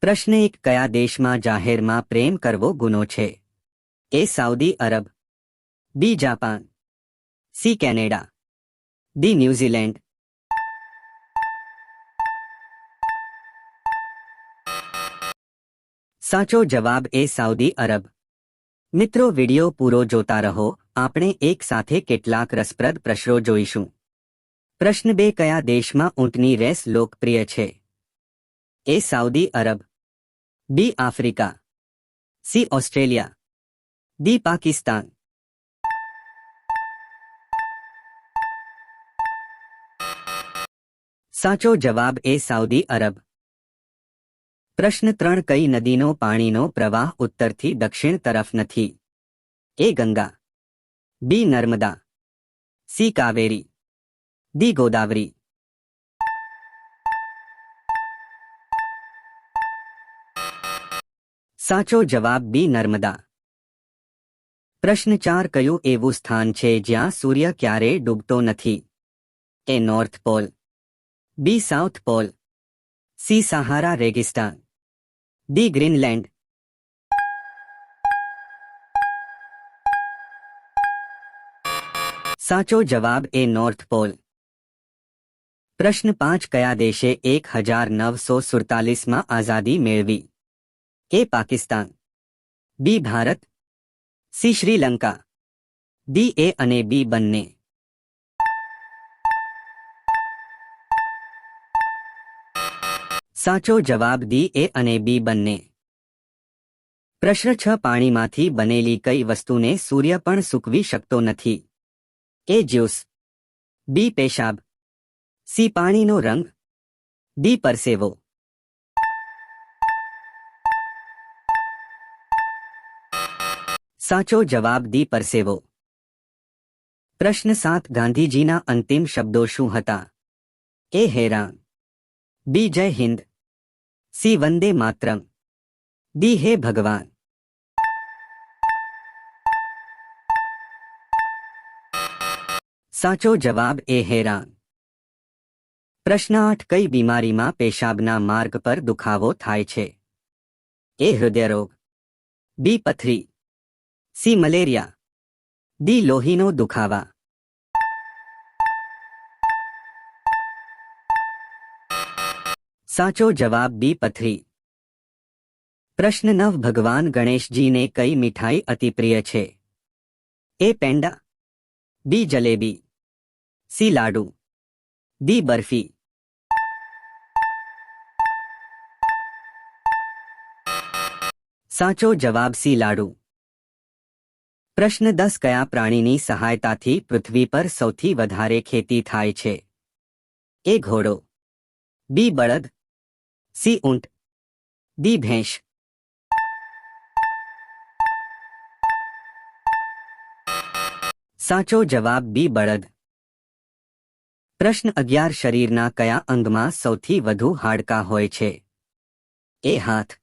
પ્રશ્ન એક, કયા દેશમાં જાહેરમાં પ્રેમ કરવો ગુનો છે? A Saudi Arab, B Japan, C Canada, D New Zealand. સાચો જવાબ એ સાઉદી અરબ. મિત્રો, વિડિયો પૂરો જોતા રહો. આપણે એક સાથે કેટલાક રસપ્રદ પ્રશ્નો જોઈશું. પ્રશ્ન બે, કયા દેશમાં ઊંટની રેસ લોકપ્રિય છે? A Saudi Arab B Africa C Australia D Pakistan સાચો જવાબ એ સાઉદી અરબ પ્રશ્ન ત્રણ કઈ નદીનો પાણીનો પ્રવાહ ઉત્તરથી દક્ષિણ તરફ નથી। A Ganga B Narmada C Kaveri D Godavari સાચો જવાબ બી નર્મદા. પ્રશ્ન ચાર, કયું એવું સ્થાન છે જ્યાં સૂર્ય ક્યારેય ડૂબતો નથી? A north pole B south pole C Sahara રેગિસ્તાન D Greenland સાચો જવાબ એ નોર્થ પોલ પ્રશ્ન પાંચ, કયા દેશે એક હજાર નવસો સુડતાલીસમાં આઝાદી મેળવી? A Pakistan B Bharat C Sri Lanka D A અને બી બંને સાચો જવાબ ડી એ અને બી બંને પ્રશ્ન છ પાણીમાંથી બનેલી કઈ વસ્તુને સૂર્ય પણ સૂકવી શકતો નથી એ જ્યુસ બી પેશાબ સી પાણીનો રંગ ડી પરસેવો સાચો જવાબ દી પરસેવો. પ્રશ્ન સાત, ગાંધીજીના અંતિમ શબ્દો શું હતા? એ હેરા બી, જય હિન્દ. સી, વંદે માતરમ. દી હે ભગવાન. સાચો જવાબ એ હેરાન. પ્રશ્ન આઠ, કઈ બીમારીમાં પેશાબના માર્ગ પર દુખાવો થાય છે? એ હૃદયરોગ. બી, પથરી. સી મલેરિયા ડી લોહીનો દુખાવા સાચો જવાબ બી પથરી. પ્રશ્ન નવ ભગવાન ગણેશજીને કઈ મીઠાઈ અતિ પ્રિય છે? A penda. B jalebi. C laddu. D barfi. સાચો જવાબ સી લાડુ. પ્રશ્ન દસ કયા પ્રાણીની સહાયતાથી પૃથ્વી પર સૌથી વધારે ખેતી થાય છે? એ ઘોડો, બી બળદ, સી ઊંટ, ડી ભેંસ. સાચો જવાબ બી બળદ. પ્રશ્ન અગિયાર શરીરના કયા અંગમાં સૌથી વધુ હાડકાં હોય છે? એ હાથ,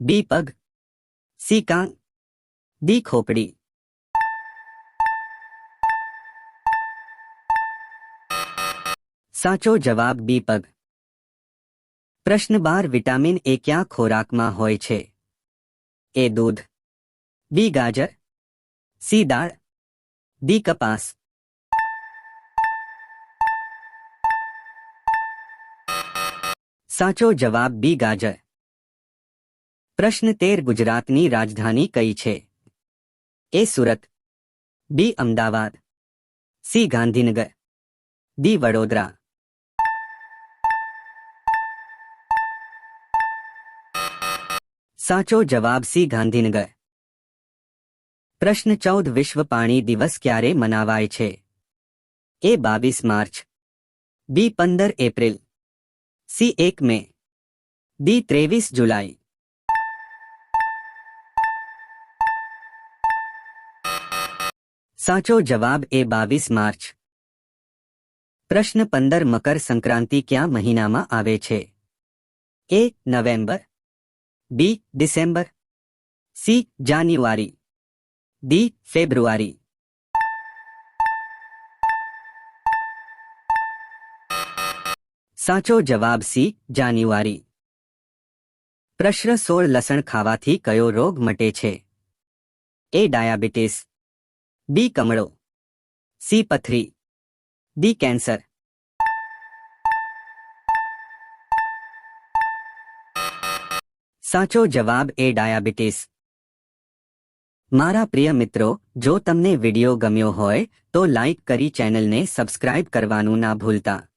બી પગ, સી કાંગ ડી ખોપડી. સાચો જવાબ બી પગ. પ્રશ્ન બાર, વિટામિન એ ક્યાં ખોરાકમાં હોય છે? એ દૂધ. બી ગાજર. સી દાળ. ડી કપાસ. સાચો જવાબ બી ગાજર. પ્રશ્ન તેર, ગુજરાતની રાજધાની કઈ છે? A Surat. B Ahmedabad. C Gandhinagar. D Vadodara. સાચો જવાબ સી ગાંધીનગર. પ્રશ્ન ચૌદ, વિશ્વ પાણી દિવસ ક્યારે મનાવાય છે? એ બાવીસ માર્ચ. બી પંદર એપ્રિલ. સી એક મે. ડી ત્રેવીસ જુલાઈ. સાચો જવાબ એ બાવીસ માર્ચ. પ્રશ્ન પંદર, મકર સંક્રાંતિ ક્યાં મહિનામાં આવે છે? A November B December C January D February સાચો જવાબ સી જાન્યુઆરી પ્રશ્ન સોળ લસણ ખાવાથી કયો રોગ મટે છે એ ડાયાબિટીસ બી કમળો સી પથરી ડી કેન્સર સાચો જવાબ એ ડાયાબિટીસ. મારા પ્રિય મિત્રો, જો તમને વિડિયો ગમ્યો હોય, તો લાઈક કરી ચેનલને સબસ્ક્રાઇબ કરવાનું ના ભૂલતા.